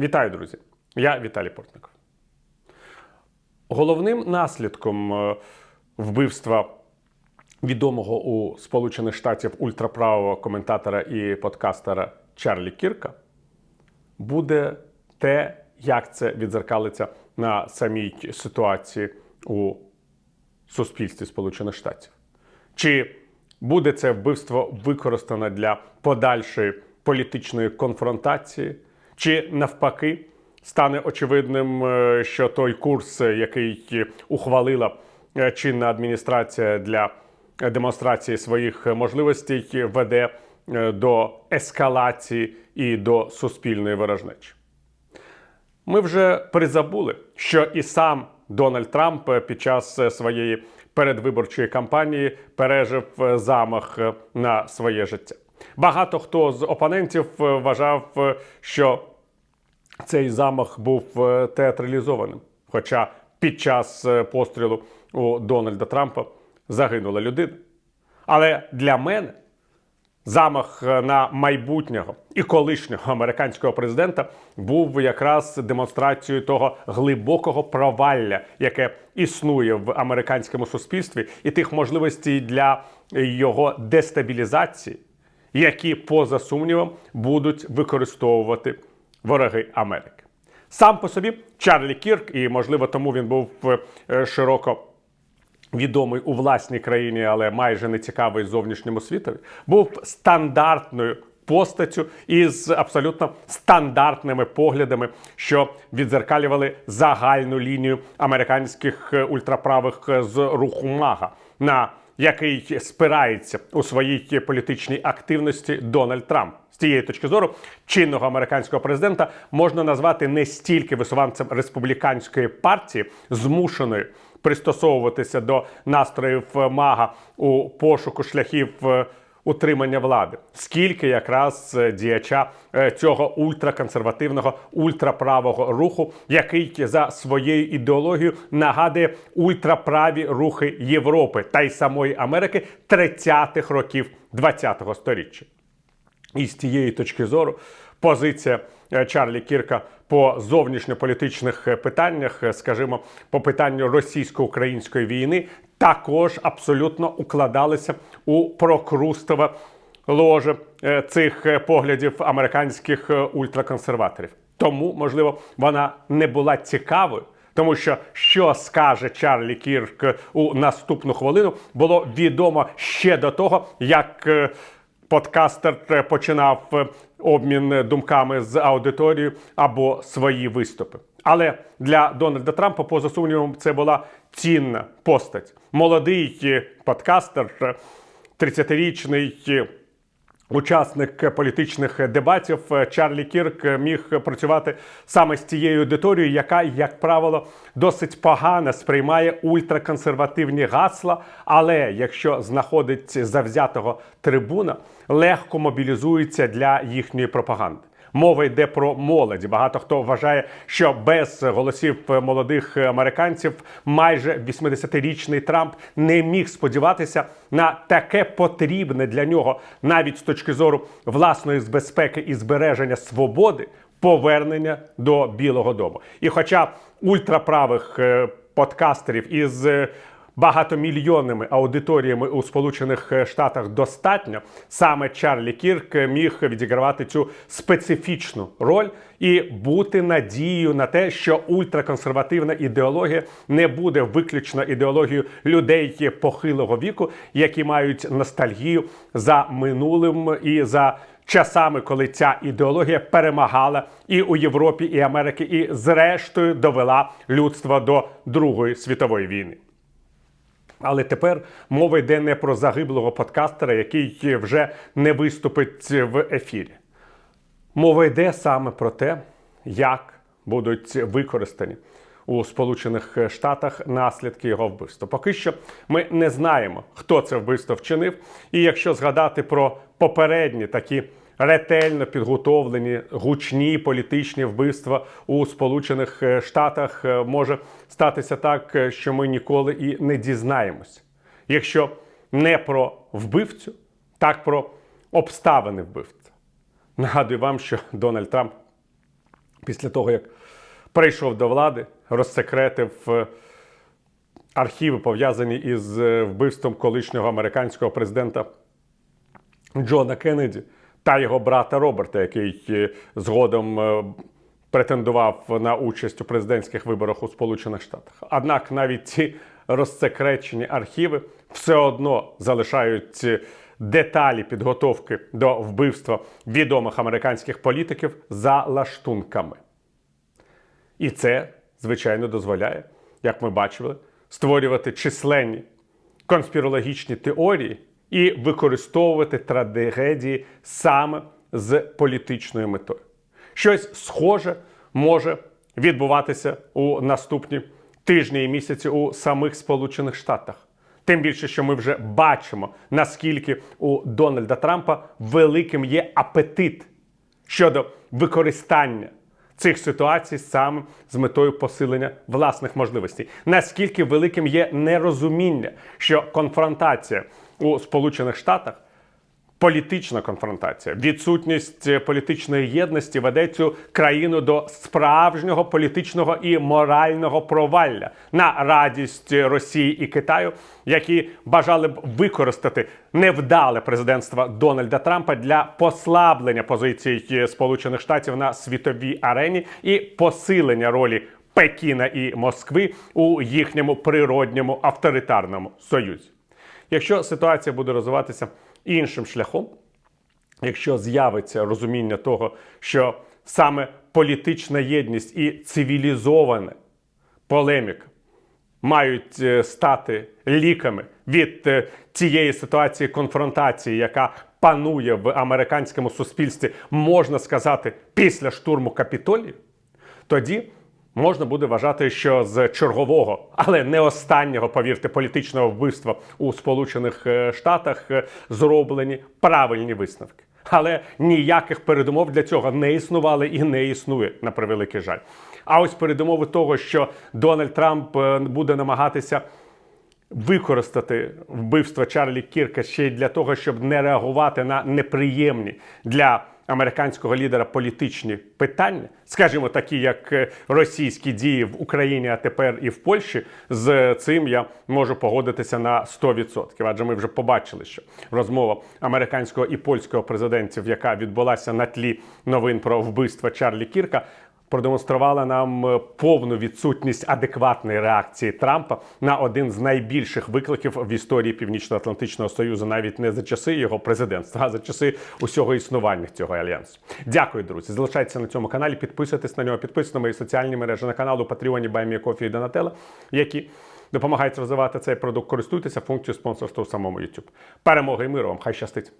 Вітаю, друзі! Я Віталій Портников. Головним наслідком е, вбивства відомого у Сполучених Штатів ультраправого коментатора і подкастера Чарлі Кірка буде те, як це відзеркалиться на самій ситуації у суспільстві Сполучених Штатів. Чи буде це вбивство використано для подальшої політичної конфронтації, чи навпаки стане очевидним, е, що той курс, е, який ухвалила е, чинна адміністрація для демонстрації своїх можливостей, веде до ескалації і до суспільної ворожнечі? Ми вже призабули, що і сам Дональд Трамп під час своєї передвиборчої кампанії пережив замах на своє життя. Багато хто з опонентів вважав, що цей замах був е, театралізованим. Хоча під час е, пострілу у Дональда Трампа загинула людина. Але для мене замах е, на майбутнього і колишнього американського президента був якраз демонстрацією того глибокого провалля, яке існує в американському суспільстві, і тих можливостей для його дестабілізації, які, поза сумнівом, будуть використовувати вороги Америки. Сам по собі Чарлі Кірк, і можливо тому він був е, широко відомий у власній країні, але майже не цікавий зовнішньому світові, був стандартною постаттю із абсолютно стандартними поглядами, що відзеркалювали загальну лінію американських е, ультраправих е, з руху Мага, на який спирається у своїй політичній активності Дональд Трамп. З цієї точки зору чинного американського президента можна назвати не стільки висуванцем республіканської партії, змушеної пристосовуватися до настроїв мага у пошуку шляхів е, утримання влади, скільки якраз е, діяча е, цього ультраконсервативного ультраправого руху, який за своєю ідеологією нагадує ультраправі рухи Європи та й самої Америки 30-х років 20-го сторіччя. І з тієї точки зору позиція е, Чарлі Кірка по зовнішньополітичних питаннях, скажімо, по питанню російсько-української війни, також абсолютно укладалися у прокрустове ложе е, цих е, поглядів американських е, ультраконсерваторів. Тому, можливо, вона не була цікавою. Тому що що скаже Чарлі Кірк у наступну хвилину, було відомо ще до того, як подкастер починав обмін думками з аудиторією або свої виступи. Але для Дональда Трампа, поза сумнівом, це була цінна постать. Молодий е, подкастер, е, 30-річний е, Учасник політичних дебатів е, Чарлі Кірк міг працювати саме з тією аудиторією, яка, як правило, досить погано сприймає ультраконсервативні гасла. Але якщо знаходить завзятого трибуна, легко мобілізується для їхньої пропаганди. Мова йде про молодь. Багато хто вважає, що без голосів молодих американців майже 80-річний Трамп не міг сподіватися на таке потрібне для нього, навіть з точки зору власної безпеки і збереження свободи, повернення до Білого Дому. І хоча ультраправих е, подкастерів із е, багатомільйонними аудиторіями у Сполучених Штатах достатньо, саме Чарлі Кірк міг відігравати цю специфічну роль і бути надією на те, що ультраконсервативна ідеологія не буде виключно ідеологією людей похилого віку, які мають ностальгію за минулим і за. Часами, коли ця ідеологія перемагала і у Європі, і Америки, і зрештою довела людство до Другої світової війни. Але тепер мова йде не про загиблого подкастера, який вже не виступить в ефірі. Мова йде саме про те, як будуть використані у Сполучених Штатах наслідки його вбивства. Поки що ми не знаємо, хто це вбивство вчинив. І якщо згадати про попередні такі ретельно підготовлені гучні політичні вбивства у Сполучених Штатах, е, може статися так, е, що ми ніколи і не дізнаємося. Якщо не про вбивцю, так про обставини вбивця. Нагадую вам, що Дональд Трамп після того, як прийшов до влади, розсекретив е, архіви, пов'язані із е, вбивством колишнього американського президента Джона Кеннеді та його брата Роберта, який е, згодом е, претендував на участь у президентських виборах у Сполучених Штатах. Однак навіть ці розсекречені архіви все одно залишають е, деталі підготовки до вбивства відомих американських політиків за лаштунками. І це, звичайно, дозволяє, як ми бачили, створювати численні конспірологічні теорії і використовувати трагедії саме з політичною метою. Щось схоже може відбуватися у наступні тижні і місяці у самих Сполучених Штатах. Тим більше, що ми вже бачимо, наскільки у Дональда Трампа великим є апетит щодо використання цих ситуацій саме з метою посилення власних можливостей. Наскільки великим є нерозуміння, що конфронтація у Сполучених Штатах політична конфронтація, відсутність е, політичної єдності веде цю країну до справжнього політичного і морального провалля на радість Росії і Китаю, які бажали б використати невдале президентство Дональда Трампа для послаблення позицій е, Сполучених Штатів на світовій арені і посилення ролі. Пекіна і Москви у їхньому природньому авторитарному союзі. Якщо ситуація буде розвиватися іншим шляхом, якщо з'явиться розуміння того, що саме політична єдність і цивілізована полеміка мають е, стати ліками від е, цієї ситуації конфронтації, яка панує в американському суспільстві, можна сказати, після штурму капітолію, тоді можна буде вважати, що з чергового, але не останнього, повірте, політичного вбивства у Сполучених е, Штатах е, зроблені правильні висновки. Але ніяких передумов для цього не існували і не існує на превеликий жаль. А ось передумови того, що Дональд Трамп е, буде намагатися використати вбивство Чарлі Кірка ще й для того, щоб не реагувати на неприємні для американського лідера політичні питання, скажімо, такі як е, російські дії в Україні, а тепер і в Польщі. З цим я можу погодитися на 100%. Адже ми вже побачили, що розмова американського і польського президентів, яка відбулася на тлі новин про вбивство Чарлі Кірка, продемонструвала нам е, повну відсутність адекватної реакції Трампа на один з найбільших викликів в історії Північно-Атлантичного Союзу, навіть не за часи його президентства, а за часи усього існування цього альянсу. Дякую, друзі. Залишайтеся на цьому каналі, підписуйтесь на нього, підписуйтесь на мої соціальні мережі на канал у Патреоні Баймі Кофі і Донателла, які допомагають розвивати цей продукт. Користуйтеся функцією спонсорства у самому YouTube. Перемоги і миру вам! Хай щастить!